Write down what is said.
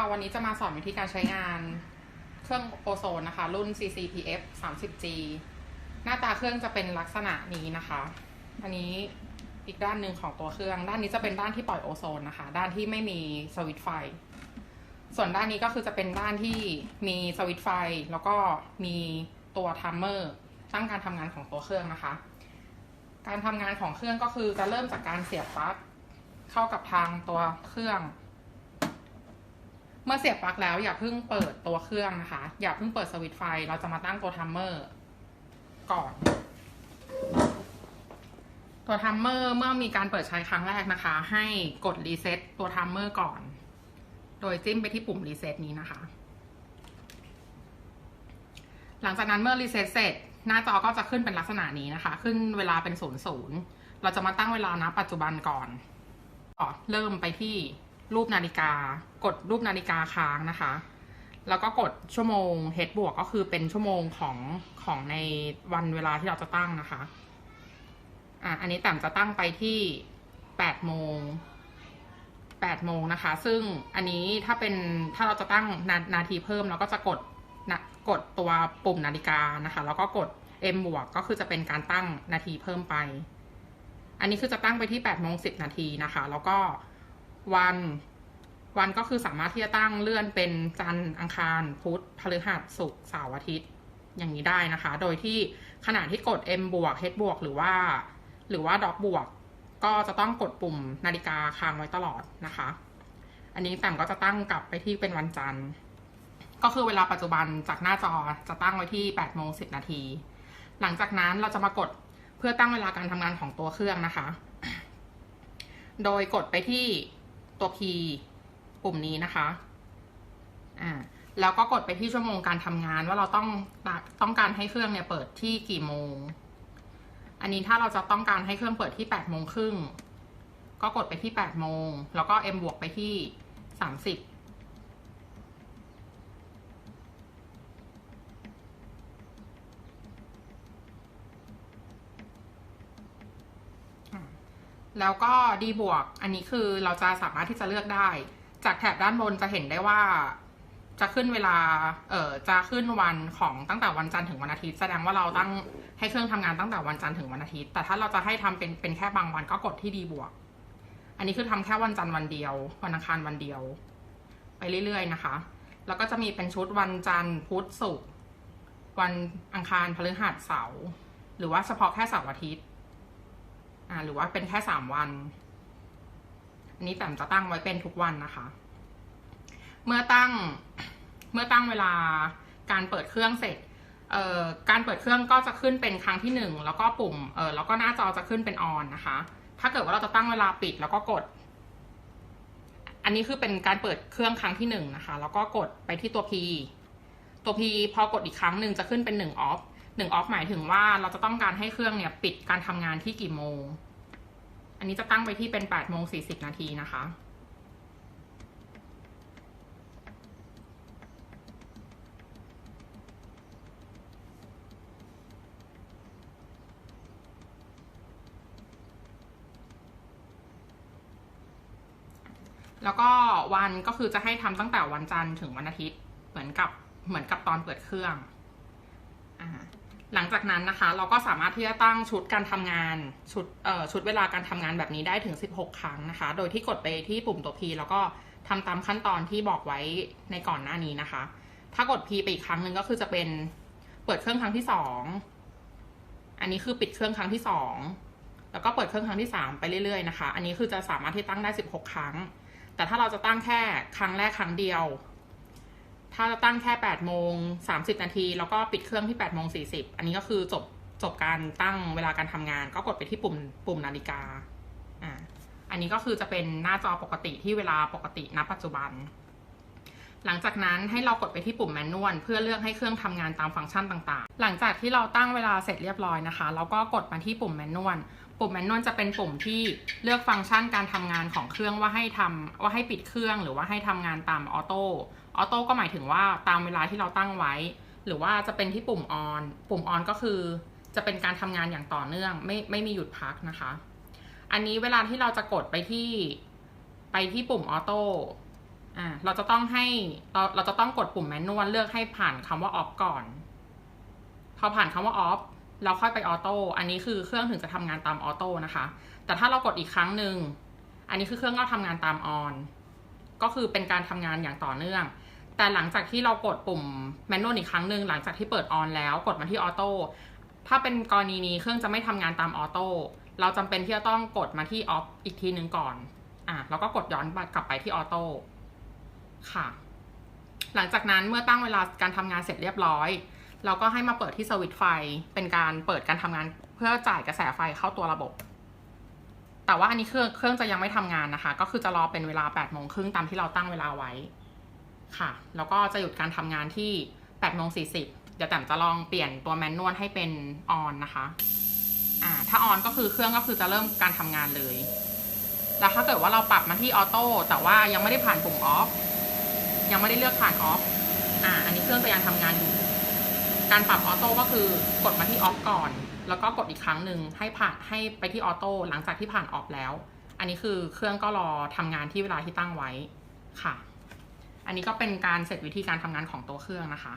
ค่ะ วันนี้จะมาสอนวิธีการใช้งานเครื่องโอโซนนะคะ รุ่น CCPF 30G หน้าตาเครื่องจะเป็นลักษณะนี้นะคะ อันนี้อีกด้านหนึ่งของตัวเครื่อง ด้านนี้จะเป็นด้านที่ปล่อยโอโซนนะคะ ด้านที่ไม่มีสวิตไฟ ส่วนด้านนี้ก็คือจะเป็นด้านที่มีสวิตไฟ แล้วก็มีตัวทัมเมอร์ตั้งการทำงานของตัวเครื่องนะคะ การทำงานของเครื่องก็คือจะเริ่มจากการเสียบปลั๊กเข้ากับทางตัวเครื่อง เมื่อเสียบปลั๊กแล้วอย่าเพิ่งเปิดตัวเครื่องนะคะ อย่าเพิ่งเปิดสวิตช์ไฟ เราจะมาตั้งตัวทัมเมอร์ก่อน ตัวทัมเมอร์เมื่อมีการเปิดใช้ครั้งแรกนะคะ ให้กดรีเซ็ตตัวทัมเมอร์ก่อน โดยจิ้มไปที่ปุ่มรีเซ็ตนี้นะคะ หลังจากนั้นเมื่อรีเซ็ตเสร็จ หน้าจอก็จะขึ้นเป็นลักษณะนี้นะคะ ขึ้นเวลาเป็นศูนย์ศูนย์เราจะมาตั้งเวลานะปัจจุบันก่อนก็เริ่มไปที่ รูปนาฬิกา กดรูปนาฬิกาค้างนะคะ แล้วก็กดชั่วโมง h บวกก็คือเป็นชั่วโมงของของในวันเวลาที่เราจะตั้งนะคะ อะอันนี้แต่มจะตั้งไปที่แปดโมงแปดโมงนะคะ ซึ่งอันนี้ถ้าเป็นถ้าเราจะตั้งนานาทีเพิ่มเราก็จะกดนะกดตัวปุ่มนาฬิกานะคะ แล้วก็กด M บวกก็คือจะเป็นการตั้งนาทีเพิ่มไป อันนี้คือจะตั้งไปที่8โมง10 นาทีนะคะ แล้วก็ วัน วันก็คือสามารถที่จะตั้งเลื่อนเป็นจันทร์อังคาร พุธพฤหัสศุกร์เสาร์อาทิตย์อย่างนี้ได้นะคะ โดยที่ขณะที่กด M บวก H บวกหรือว่า หรือว่าดอกบวก ก็จะต้องกดปุ่มนาฬิกาค้างไว้ตลอดนะคะ อันนี้แต้มก็จะตั้งกลับไปที่เป็นวันจันทร์ ก็คือเวลาปัจจุบันจากหน้าจอจะตั้งไว้ที่8โมง10 นาที หลังจากนั้นเราจะมากดเพื่อตั้งเวลาการทำงานของตัวเครื่องนะคะ โดยกดไปที่ ตัว P ปุ่มนี้นะคะอ่าแล้วก็กดไปที่ชั่วโมงการทำงานว่าเราต้องต้องการให้เครื่องเนี่ยเปิดที่กี่โมง อันนี้ถ้าเราจะต้องการให้เครื่องเปิดที่8โมงครึ่งก็กดไปที่8โมงแล้วก็ M บวกไปที่30 แล้วก็ดีบวก อันนี้คือเราจะสามารถที่จะเลือกได้ จากแถบด้านบนจะเห็นได้ว่า จะขึ้นเวลา เอ่อ จะขึ้นวันของตั้งแต่วันจันทร์ถึงวันอาทิตย์ แสดงว่าเราตั้งให้เครื่องทำงานตั้งแต่วันจันทร์ถึงวันอาทิตย์ แต่ถ้าเราจะให้ทำเป็นเป็นแค่บางวันก็กดที่ดีบวก อันนี้คือทำแค่วันจันทร์วันเดียว วันอังคารวันเดียว ไปเรื่อยๆนะคะ แล้วก็จะมีเป็นชุดวันจันทร์พุธศุกร์วันอังคารพฤหัสเสาร์หรือว่าเฉพาะแค่เสาร์อาทิตย์ อ่าหรือว่าเป็นแค่สามวัน อันนี้แต้มจะตั้งไว้เป็นทุกวันนะคะ เมื่อตั้งเมื่อตั้งเวลาการเปิดเครื่องเสร็จเอ่อการเปิดเครื่องก็จะขึ้นเป็นครั้งที่หนึ่งแล้วก็ปุ่มเออแล้วก็หน้าจอจะขึ้นเป็นออนนะคะ ถ้าเกิดว่าเราจะตั้งเวลาปิดแล้วก็กด อันนี้คือเป็นการเปิดเครื่องครั้งที่หนึ่งนะคะ แล้วก็กดไปที่ตัว P ตัว P พอกดอีกครั้งหนึ่งจะขึ้นเป็นหนึ่งออฟ หนึ่งออฟหมายถึงว่าเราจะต้องการให้เครื่องเนี่ยปิดการทำงานที่กี่โมง อันนี้จะตั้งไปที่เป็นแปดโมงสี่สิบนาทีนะคะ แล้วก็วันก็คือจะให้ทำตั้งแต่วันจันทร์ถึงวันอาทิตย์ เหมือนกับเหมือนกับตอนเปิดเครื่องอ่า หลังจากนั้นนะคะ เราก็สามารถที่จะตั้งชุดการทำงานชุดเอ่อชุดเวลาการทำงานแบบนี้ได้ถึง 16 ครั้งนะคะ โดยที่กดไปที่ปุ่มตัว P แล้วก็ทำตามขั้นตอนที่บอกไว้ในก่อนหน้านี้นะคะ ถ้ากด P ไปอีกครั้งหนึ่งก็คือจะเป็นเปิดเครื่องครั้งที่สองอันนี้คือปิดเครื่องครั้งที่สองแล้วก็เปิดเครื่องครั้งที่สามไปเรื่อยๆนะคะ อันนี้คือจะสามารถที่ตั้งได้ 16 ครั้ง แต่ถ้าเราจะตั้งแค่ครั้งแรกครั้งเดียว ถ้าจะตั้งแค่8โมง30 นาที แล้วก็ปิดเครื่องที่8โมง40 อันนี้ก็คือจบจบการตั้งเวลาการทำงาน ก็กดไปที่ปุ่มปุ่มนาฬิกาอ่าอันนี้ก็คือจะเป็นหน้าจอปกติที่เวลาปกติณปัจจุบัน หลังจากนั้นให้เรากดไปที่ปุ่มแมนนวลเพื่อเลือกให้เครื่องทำงานตามฟังก์ชันต่างๆ หลังจากที่เราตั้งเวลาเสร็จเรียบร้อยนะคะ เราก็กดมาที่ปุ่มแมนนวลปุ่มแมนนวลจะเป็นปุ่มที่เลือกฟังก์ชันการทำงานของเครื่องว่าให้ทำว่าให้ปิดเครื่องหรือว่าให้ทำงานตามออโต้ออโต้ก็หมายถึงว่าตามเวลาที่เราตั้งไว้ หรือว่าจะเป็นที่ปุ่มออนปุ่มออนก็คือ จะเป็นการทำงานอย่างต่อเนื่องไม่ไม่มีหยุดพักนะคะ อันนี้เวลาที่เราจะกดไปที่ไปที่ปุ่มออโต้ อ่าเราจะต้องให้เราเราจะต้องกดปุ่มแมนนวลเลือกให้ผ่านคำว่าออฟก่อน พอผ่านคำว่าออฟเราค่อยไปออโต้อันนี้คือเครื่องถึงจะทำงานตามออโต้นะคะ แต่ถ้าเรากดอีกครั้งหนึ่งอันนี้คือเครื่องก็ทำงานตามออนก็คือเป็นการทำงานอย่างต่อเนื่อง แต่หลังจากที่เรากดปุ่มแมนนวลอีกครั้งหนึ่งหลังจากที่เปิดออนแล้วกดมาที่ออโต้ถ้าเป็นกรณีนี้เครื่องจะไม่ทำงานตามออโต้เราจำเป็นที่จะต้องกดมาที่ออฟอีกทีหนึ่งก่อนอะแล้วก็กดย้อนกลับไปที่ออโต้ ค่ะ หลังจากนั้นเมื่อตั้งเวลาการทำงานเสร็จเรียบร้อย เราก็ให้มาเปิดที่สวิตไฟ เป็นการเปิดการทำงานเพื่อจ่ายกระแสไฟเข้าตัวระบบ แต่ว่าอันนี้เครื่องเครื่องจะยังไม่ทำงานนะคะ ก็คือจะรอเป็นเวลา8โมงครึ่งตามที่เราตั้งเวลาไว้ค่ะ แล้วก็จะหยุดการทำงานที่8โมง40เดี๋ยวแต้มจะลองเปลี่ยนตัวแมนนวลให้เป็นออนนะคะอ่าถ้าออนก็คือเครื่องก็คือจะเริ่มการทำงานเลยแล้วถ้าเกิดว่าเราปรับมาที่ออโต้แต่ว่ายังไม่ได้ผ่านปุ่มออฟ ยังไม่ได้เลือกผ่านออฟอ่าอันนี้เครื่องจะยังทำงานอยู่ การปรับออโต้ก็คือกดมาที่ออฟก่อน แล้วก็กดอีกครั้งหนึ่งให้ผ่านให้ไปที่ออโต้หลังจากที่ผ่านออฟแล้ว อันนี้คือเครื่องก็รอทำงานที่เวลาที่ตั้งไว้ค่ะ อันนี้ก็เป็นการเสร็จวิธีการทำงานของตัวเครื่องนะคะ